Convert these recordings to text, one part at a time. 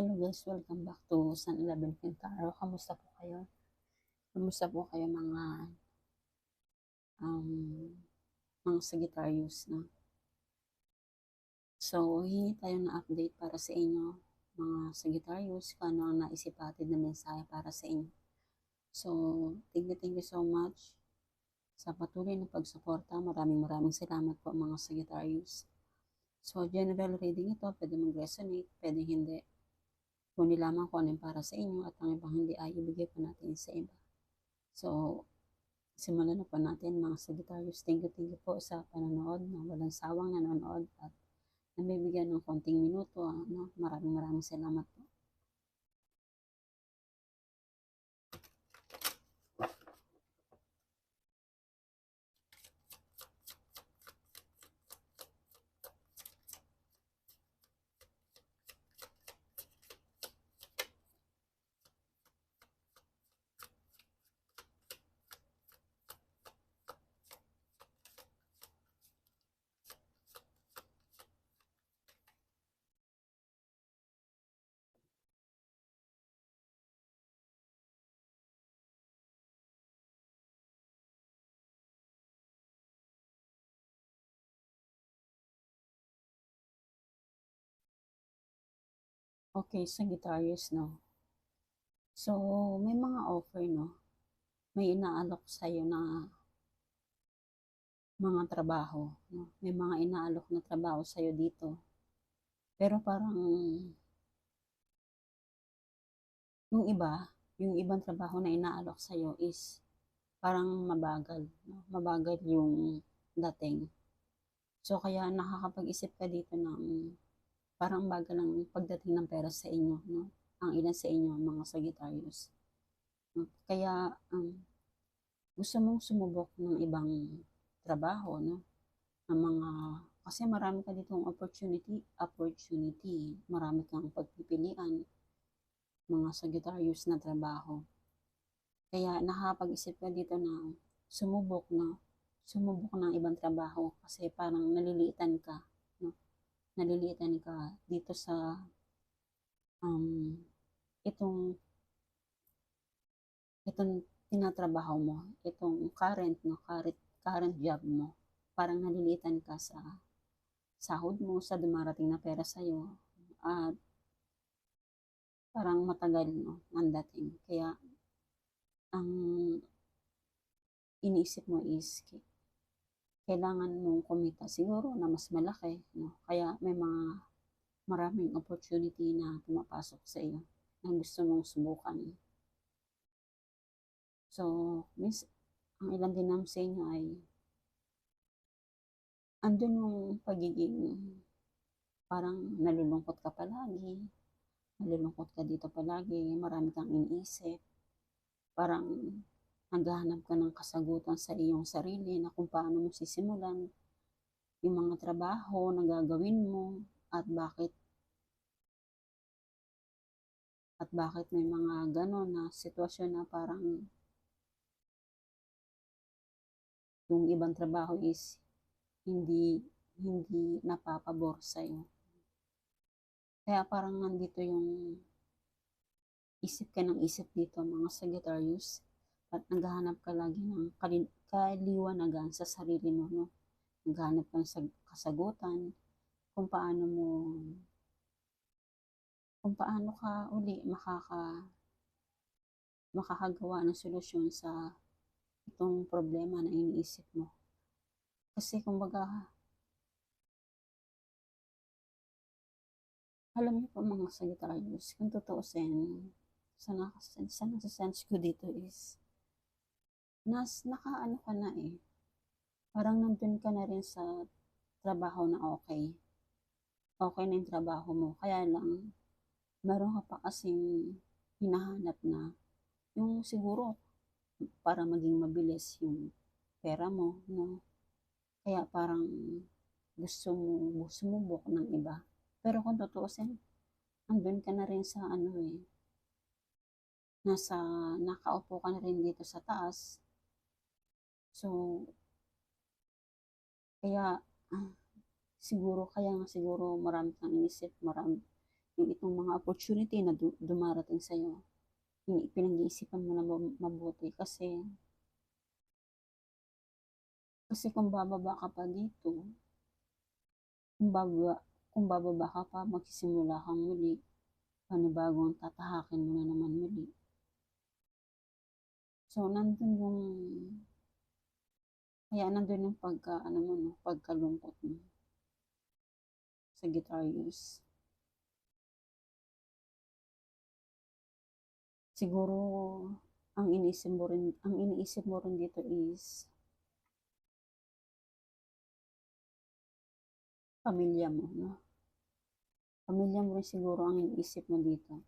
Hello guys, welcome back to San 11 Pintaro. Kamusta po kayo? Kamusta po kayo mga um, mga Sagittarius na? So, hingi tayo na update para sa inyo mga Sagittarius kung ano ang naisipatid na mensahe para sa inyo. So, thank you, thank you so much sa patuloy na pagsuporta. Maraming maraming salamat po mga Sagittarius. So, general reading ito, pwede mag-resonate, pwede hindi. Kunin lamang kung ano para sa inyo at ang ibang hindi ay ibigay po natin sa iba. So, simulan na po natin mga Sagittarius. Thank you, thank you po sa panonood na walang sawang nanonood at nabibigyan ng konting minuto. Ano? Maraming maraming salamat po. Okay, Sagittarius, no? So, may mga offer, no? May inaalok sa'yo na mga trabaho, no? May mga inaalok na trabaho sa'yo dito. Pero parang yung iba, yung ibang trabaho na inaalok sa'yo is parang mabagal, no? Mabagal yung dating. So, kaya nakakapag-isip ka dito ng parang bagal ang pagdating ng pera sa inyo, no? Ang ilan sa inyo, mga Sagittarius. No? Kaya, um, gusto mong sumubok ng ibang trabaho, no? Ng mga, kasi marami ka ditong opportunity, opportunity, marami kang pagpipilian, mga Sagittarius na trabaho. Kaya nakakapag-isip ka dito na sumubok na, sumubok ng ibang trabaho kasi parang naliliitan ka naliliitan ka dito sa um, itong itong tinatrabaho mo, itong current no, current, current job mo. Parang naliliitan ka sa sahod mo, sa dumarating na pera sa iyo at parang matagal no, ang dating. Kaya ang iniisip mo is kailangan mong kumita siguro na mas malaki. No? Kaya may mga maraming opportunity na pumapasok sa iyo na gusto mong subukan. So, miss, ang ilan din naman sa inyo ay andun yung pagiging parang nalulungkot ka palagi, nalulungkot ka dito palagi, marami kang iniisip, parang naghahanap ka ng kasagutan sa iyong sarili na kung paano mo sisimulan yung mga trabaho na gagawin mo at bakit at bakit may mga gano'n na sitwasyon na parang yung ibang trabaho is hindi hindi napapabor sa iyo. Kaya parang nandito yung isip ka ng isip dito mga Sagittarius at naghahanap ka lagi ng kaliwanagan sa sarili mo, no? Naghahanap ka ng kasagutan kung paano mo kung paano ka uli makaka makakagawa ng solusyon sa itong problema na iniisip mo. Kasi kumbaga alam niyo po mga Sagittarius, kung totoo sen, sa, sa nasa-sense ko dito is nas nakaano ka na eh. Parang nandun ka na rin sa trabaho na okay. Okay na yung trabaho mo. Kaya lang, meron ka pa kasing hinahanap na yung siguro para maging mabilis yung pera mo, no? Kaya parang gusto mo sumubok ng iba. Pero kung tutuusin, andun ka na rin sa ano eh, nasa, nakaupo ka na rin dito sa taas, So, kaya, siguro, kaya nga siguro marami kang inisip, marami, yung itong mga opportunity na du- dumarating sa'yo, pinag-iisipan mo na mab- mabuti kasi kasi kung bababa ka pa dito, kung bababa, kung bababa ka pa, magsisimula kang muli, panibagong tatahakin mo na naman muli. So, nandun yung, kaya nandun yung pagka, ano mo, no, pagkalungkot mo sa guitar use. Siguro, ang iniisip mo rin, ang iniisip mo rin dito is, pamilya mo, no? Pamilya mo rin siguro ang iniisip mo dito.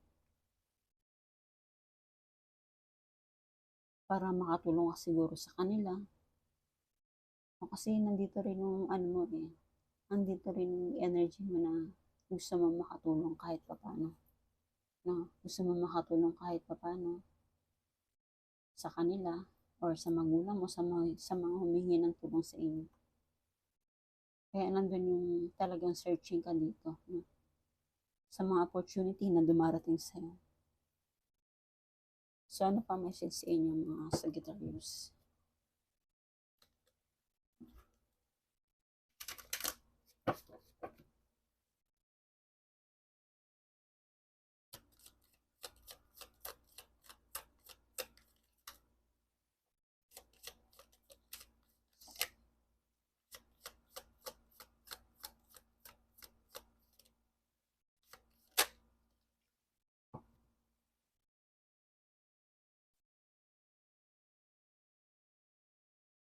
Para makatulong ka siguro sa kanila. Kasi nandito rin yung ano mo eh, nandito rin yung energy mo na gusto mo makatulong kahit papano. No? Gusto mo makatulong kahit papano sa kanila or sa magulang mo, sa mga, sa mga humingi ng tulong sa inyo. Kaya nandun yung talagang searching ka dito. No? Sa mga opportunity na dumarating sa'yo. So, ano pa message sa inyo mga Sagittarius?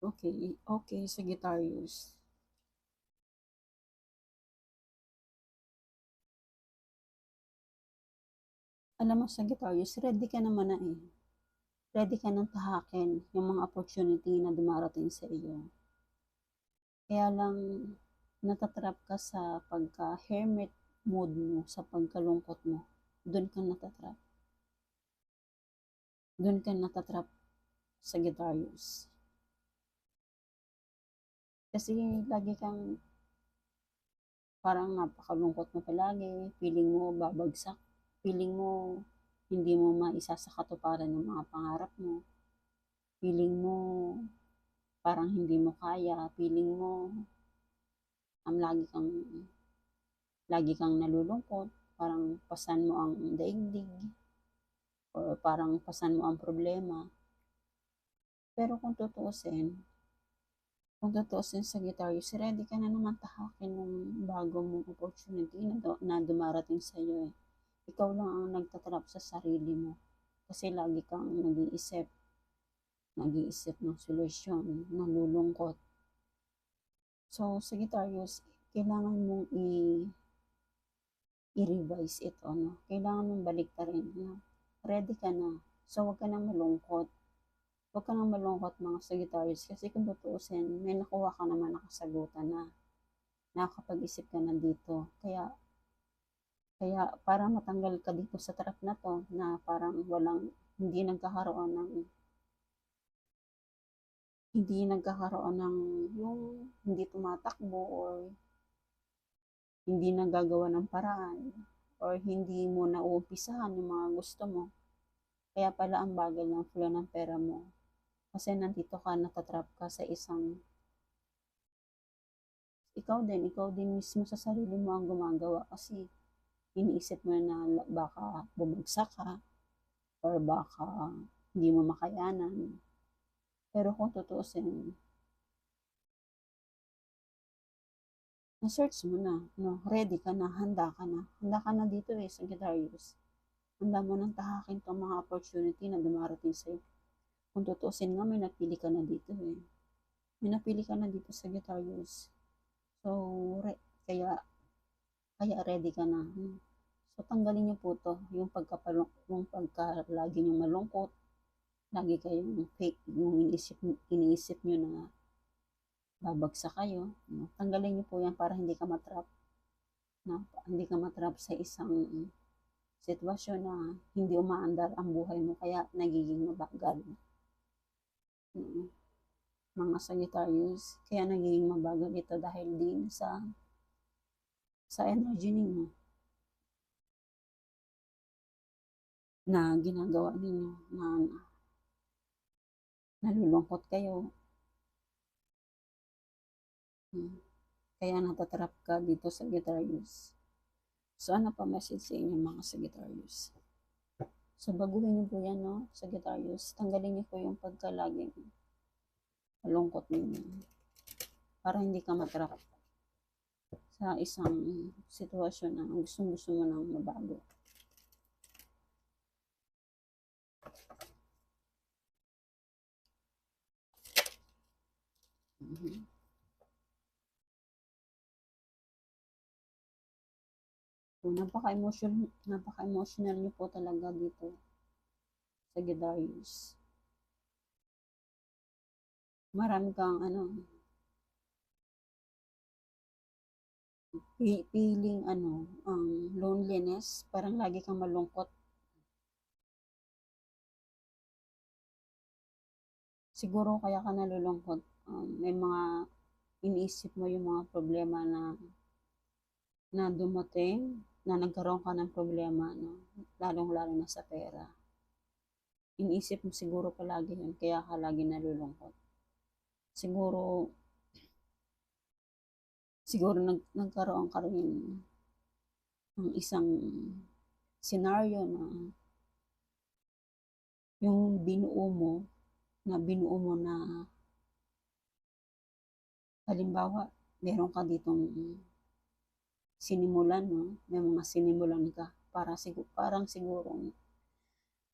Okay, okay, Sagittarius. Alam mo, Sagittarius, ready ka naman na eh. Ready ka nang tahakin yung mga opportunity na dumarating sa iyo. Kaya lang, natatrap ka sa pagka-hermit mode mo, sa pagkalungkot mo. Doon ka natatrap. Doon ka natatrap, Sagittarius. Kasi lagi kang parang napakalungkot mo palagi, feeling mo babagsak, feeling mo hindi mo maisa sa katuparan yung mga pangarap mo, feeling mo parang hindi mo kaya, feeling mo um, lagi kang lagi kang nalulungkot, parang pasan mo ang daigdig, or parang pasan mo ang problema. Pero kung tutuusin, kung tutuusin sa Sagittarius, ready ka na naman tahakin ng bago mong opportunity na, na dumarating sa iyo. Eh. Ikaw lang ang nagtatrap sa sarili mo. Kasi lagi kang nag-iisip, nag-iisip ng solusyon, nalulungkot. So, Sagittarius, kailangan mong i i-revise ito, no? Kailangan mong balik rin, no? Ready ka na. So, wag ka na malungkot huwag ka nang malungkot mga Sagittarius kasi kung tutuusin, may nakuha ka naman nakasagutan na nakakapag-isip ka na dito. Kaya, kaya para matanggal ka dito sa trap na to na parang walang, hindi nagkakaroon ng hindi nagkakaroon ng yung hindi tumatakbo or hindi nagagawa ng paraan or hindi mo nauumpisahan yung mga gusto mo. Kaya pala ang bagal ng flow ng pera mo. Kasi nandito ka, natatrap ka sa isang ikaw din, ikaw din mismo sa sarili mo ang gumagawa kasi iniisip mo na baka bumagsak ka or baka hindi mo makayanan. Pero kung tutuusin, na-search mo na, no? ready ka na, handa ka na. Handa ka na dito eh, Sagittarius. Handa mo nang tahakin tong mga opportunity na dumarating sa'yo. Kung tutuusin nga, may napili ka na dito eh. May napili ka na dito sa Sagittarius. So, re- kaya, kaya ready ka na. So, tanggalin niyo po to, yung pagkapalung, yung pagka lagi niyong malungkot, lagi kayong fake, yung iniisip, iniisip niyo na babagsak kayo. No? Tanggalin niyo po yan para hindi ka matrap. No? Hindi ka matrap sa isang sitwasyon na hindi umaandar ang buhay mo kaya nagiging mabagal. Mga Sagittarius, kaya nagiging mabagal ito dahil din sa sa energy ninyo. na ginagawa ninyo na nalulungkot kayo. Hmm. Kaya natatrap ka dito sa Sagittarius. So, ano pa message sa inyo mga Sagittarius? So, baguhin niyo po yan, no? Sagittarius. Tanggalin niyo po yung pagkalaging malungkot ninyo. Para hindi ka matrap sa isang sitwasyon na gustong gusto mo nang mabago. Mhm. So, napaka-emotional, napaka-emotional niyo po talaga dito sa Sagittarius. Marami kang ano, fe- feeling ano, um, loneliness, parang lagi kang malungkot. Siguro kaya ka nalulungkot, um, may mga iniisip mo yung mga problema na na dumating, na nagkaroon ka ng problema, no? lalong-lalo na sa pera. Iniisip mo siguro palagi yun, kaya ka lagi nalulungkot. Siguro, siguro nag, nagkaroon ka rin ng isang scenario na yung binuo mo, na binuo mo na halimbawa, meron ka ditong sinimulan, no? May mga sinimulan ka para siguro parang siguro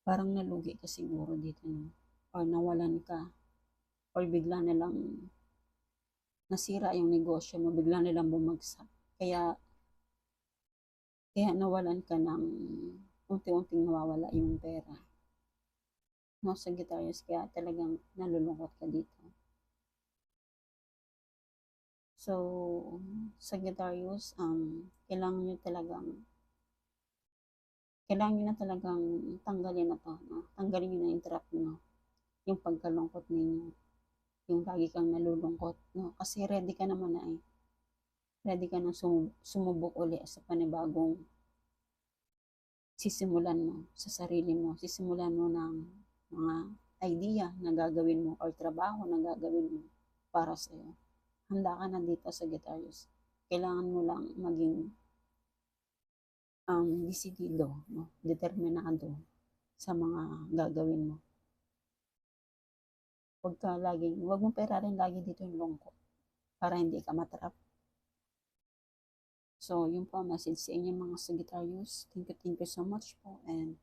parang nalugi ka siguro dito, no? Or nawalan ka or bigla na lang nasira yung negosyo mo, bigla na lang bumagsak. Kaya kaya nawalan ka ng unti-unting nawawala yung pera. No, Sagittarius, kaya talagang nalulungkot ka dito. So, Sagittarius, um, kailangan nyo talagang kailangan nyo na talagang tanggalin na to, no? Tanggalin nyo na yung trap nyo, yung pagkalungkot ninyo, yung lagi kang nalulungkot, no? Kasi ready ka naman na eh. Ready ka na sum- sumubok uli sa panibagong sisimulan mo sa sarili mo, sisimulan mo ng mga idea na gagawin mo or trabaho na gagawin mo para sa'yo handa ka na dito sa Sagittarius. Kailangan mo lang maging um, disidido, no? determinado sa mga gagawin mo. Huwag ka laging, huwag mong perarin lagi dito yung lungkot para hindi ka matrap. So, yun po ang message sa inyo mga Sagittarius. Thank you, thank you so much po and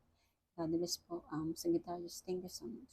God bless po um, Sagittarius. Thank you so much.